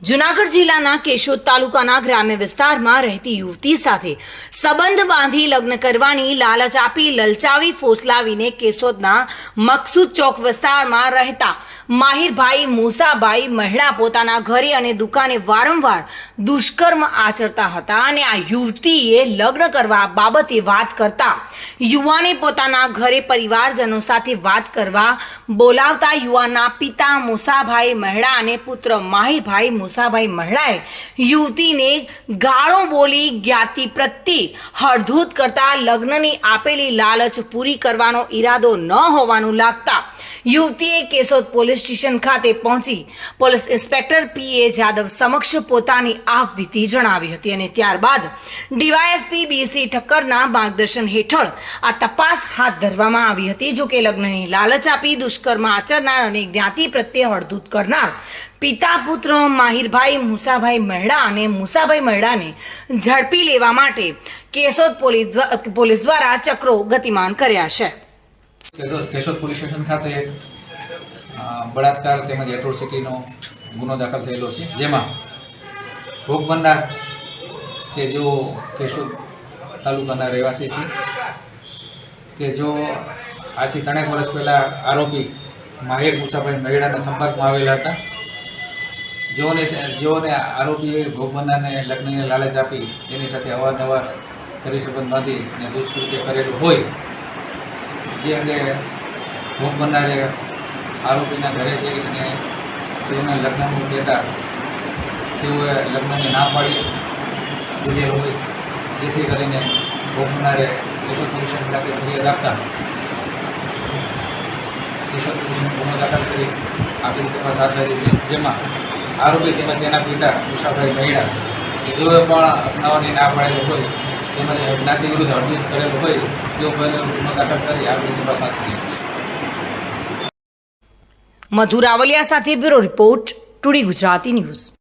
જુનાગઢ જિલ્લાના કેશોદ તાલુકાના ગ્રામ્ય વિસ્તારમાં રહેતી યુવતી સાથે સંબંધ બાંધી લગ્ન કરવાની લાલચ આપી લલચાવી ફોસલાવીને કેશોદના મકસૂદ ચોક વિસ્તારમાં રહેતા માહિરભાઈ મુસાભાઈ મહિલા પોતાના ઘરે અને દુકાને વારંવાર દુષ્કર્મ આચરતા હતા અને આ યુવતીએ લગ્ન કરવા બાબતે વાત કરતા યુવાને પોતાના ઘરે પરિવારજનો સાથે વાત કરવા બોલાવતા યુવાનના પિતા મુસાભાઈ મહેડા અને પુત્ર માહિરભાઈ મુસાભાઈ મહેડાએ યુવતીને ગાળો બોલી જ્ઞાતિ પ્રત્યે હળધૂત કરતા લગ્નની આપેલી લાલચ પૂરી કરવાનો ઈરાદો ન હોવાનું લાગતા યુવતીએ કેશોદ પોલીસ સ્ટેશન ખાતે પહોંચી police inspector P A Jadhav સમક્ષ પોતાની આપવીતી જણાવી હતી અને ત્યારબાદ ડીવાયએસપી બીસી ઠક્કરના માર્ગદર્શન હેઠળ આ તપાસ હાથ ધરવામાં આવી હતી. જોકે લગ્નની લાલચ આપી દુષ્કર્મ આચરનાર અને જ્ઞાતિ પ્રત્યે હળદૂત કરનાર પિતા પુત્ર માહિરભાઈ મુસાભાઈ મહેડા અને મુસાભાઈ મહેડાને ઝડપી લેવા માટે કેશોદ પોલીસ પોલીસ દ્વારા ચક્રો ગતિમાન કર્યા છે. કેશોદ પોલીસ સ્ટેશન ખાતે બળાત્કાર તેમજ એટ્રોસિટીનો ગુનો દાખલ થયેલો છે. જેમાં ભોગ કે જેઓ કેશોદ તાલુકાના રહેવાસી છે, કે જો આજથી ત્રણેક વર્ષ પહેલાં આરોપી માહિર મુસાભાઈ મહેડાના સંપર્કમાં આવેલા હતા, જેઓને જેઓને આરોપીએ ભોગ બનનારને લગ્નની લાલચ આપી તેની સાથે અવારનવાર શરીર સંબંધ બાંધી અને દુષ્કૃત્ય કરેલું હોય જે અંગે ભોગ બનનારે આરોપીના ઘરે જઈને તેઓને લગ્નનું કહેતા તેઓએ લગ્નની ના પાડી દીધેલ હોય. જેથી કરીને ભોગ બનનારે કેશોદ કમિશન ખાતે ફરિયાદ આપતા કેશોદ કમિશન ગુનો દાખલ કરી આપણી તપાસ હાથ ધરી છે. જેમાં આરોપી તેમજ તેના પિતા ઉષાભાઈ મહિડા કે જેઓએ પણ અપનાવવાની ના પાડેલી હોય તેમજ જ્ઞાતિ વિરુદ્ધ હળદૂત કરેલું હોય તેઓ કોઈને દાખલ કરી આગળની તપાસ હાથ ધરી છે. મધુર સાથે bureau report, today Gujarati news.